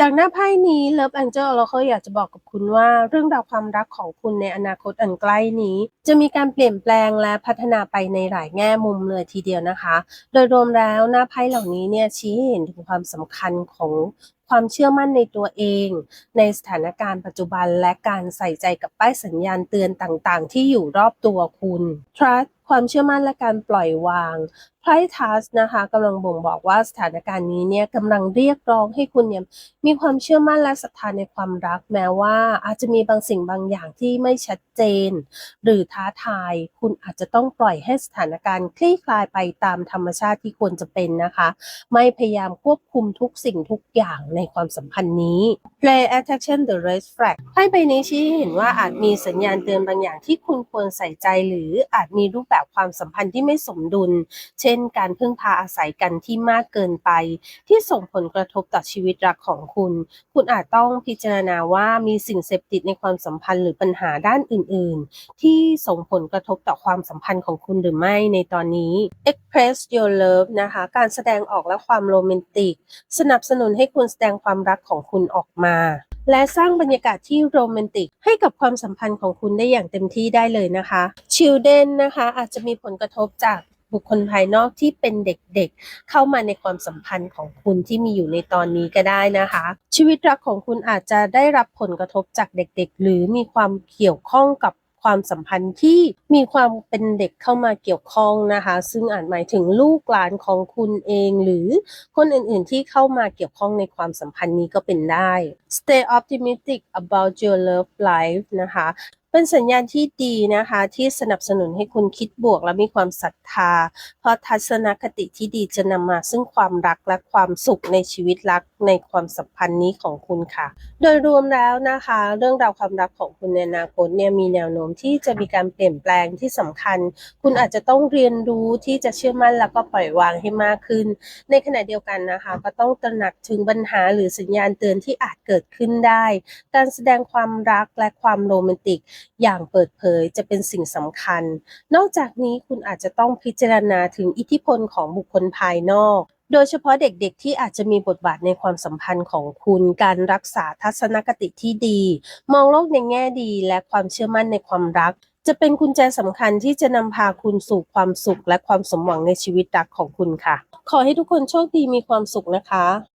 จากหน้าไพ่นี้ Love Angel เราเขาอยากจะบอกกับคุณว่า เรื่องราวความรักของคุณในอนาคตอันใกล้นี้ จะมีการเปลี่ยนแปลงและพัฒนาไปในหลายแง่มุมเลยทีเดียวนะคะ โดยรวมแล้วหน้าไพ่เหล่านี้เนี่ยชี้ให้เห็นถึงความสำคัญของ ความเชื่อมั่นในตัวเอง ในสถานการณ์ปัจจุบันและการใส่ใจกับป้ายสัญญาณเตือนต่างๆ ที่อยู่รอบตัวคุณ trust ความเชื่อมั่นและการปล่อยวางไพ่ทัสนะคะกำลังบ่งบอกว่าสถานการณ์นี้เนี่ยกำลังเรียกร้องให้คุณเนี่ยมีความเชื่อมั่นและศรัทธาในความรัก แม้ว่าอาจจะมีบางสิ่งบางอย่างที่ไม่ชัดเจน หรือท้าทาย คุณอาจจะต้องปล่อยให้สถานการณ์คลี่คลายไปตามธรรมชาติที่ควรจะเป็นนะคะ ไม่พยายามควบคุมทุกสิ่งทุกอย่างในในความสัมพันธ์นี้ Play attention the red flag ไพ่ใบนี้ชี้ให้เห็นว่าอาจมีสัญญาณเตือนบางอย่างที่คุณควรใส่ใจหรืออาจมีรูปแบบความสัมพันธ์ที่ไม่สมดุล เช่น การพึ่งพาอาศัยกันที่มากเกินไป ที่ส่งผลกระทบต่อชีวิตรักของคุณ คุณอาจต้องพิจารณาว่ามีสิ่งเสพติดในความสัมพันธ์หรือปัญหาด้านอื่น ๆ ที่ส่งผลกระทบต่อความสัมพันธ์ของคุณหรือไม่ในตอนนี้ Express your love นะคะ การแสดงออกและความโรแมนติก สนับสนุนให้คุณแสดงงความรักของคุณออกมา และสร้างบรรยากาศที่โรแมนติก ให้กับความสัมพันธ์ของคุณได้อย่างเต็มที่ได้เลยนะคะ Children นะคะอาจจะมีผลกระทบจากบุคคลภายนอกที่เป็นเด็กๆเข้ามาในความสัมพันธ์ของคุณที่มีอยู่ในตอนนี้ก็ได้นะคะ ชีวิตรักของคุณอาจจะได้รับผลกระทบจากเด็กๆ หรือมีความเกี่ยวข้องกับ ความสัมพันธ์ที่มีความเป็นเด็กเข้ามาเกี่ยวข้องนะคะ ซึ่งอาจหมายถึงลูกหลานของคุณเอง หรือคนอื่นๆที่เข้ามาเกี่ยวข้องในความสัมพันธ์นี้ก็เป็นได้ Stay optimistic about your love life นะคะ เป็นสัญญาณที่ดีนะคะที่สนับสนุนให้คุณคิดบวกและมีความศรัทธา เพราะทัศนคติที่ดีจะนำมาซึ่งความรักและความสุขในชีวิตรักในความสัมพันธ์นี้ของคุณค่ะ โดยรวมแล้วนะคะ เรื่องราวความรักของคุณในอนาคตเนี่ยมีแนวโน้มที่จะมีการเปลี่ยนแปลงที่สำคัญ คุณอาจจะต้องเรียนรู้ที่จะเชื่อมั่นแล้วก็ปล่อยวางให้มากขึ้น ในขณะเดียวกันนะคะ ก็ต้องตระหนักถึงปัญหาหรือสัญญาณเตือนที่อาจเกิดขึ้นได้ การแสดงความรักและความโรแมนติกอย่างเปิดเผยจะเป็นสิ่งสำคัญ นอกจากนี้คุณอาจจะต้องพิจารณาถึงอิทธิพลของบุคคลภายนอกโดยเฉพาะเด็กๆ ที่อาจจะมีบทบาทในความสัมพันธ์ของคุณ การรักษาทัศนคติที่ดี มองโลกในแง่ดี และความเชื่อมั่นในความรัก จะเป็นกุญแจสำคัญที่จะนำพาคุณสู่ความสุขและความสมหวังในชีวิตรักของคุณค่ะ ขอให้ทุกคนโชคดีมีความสุขนะคะ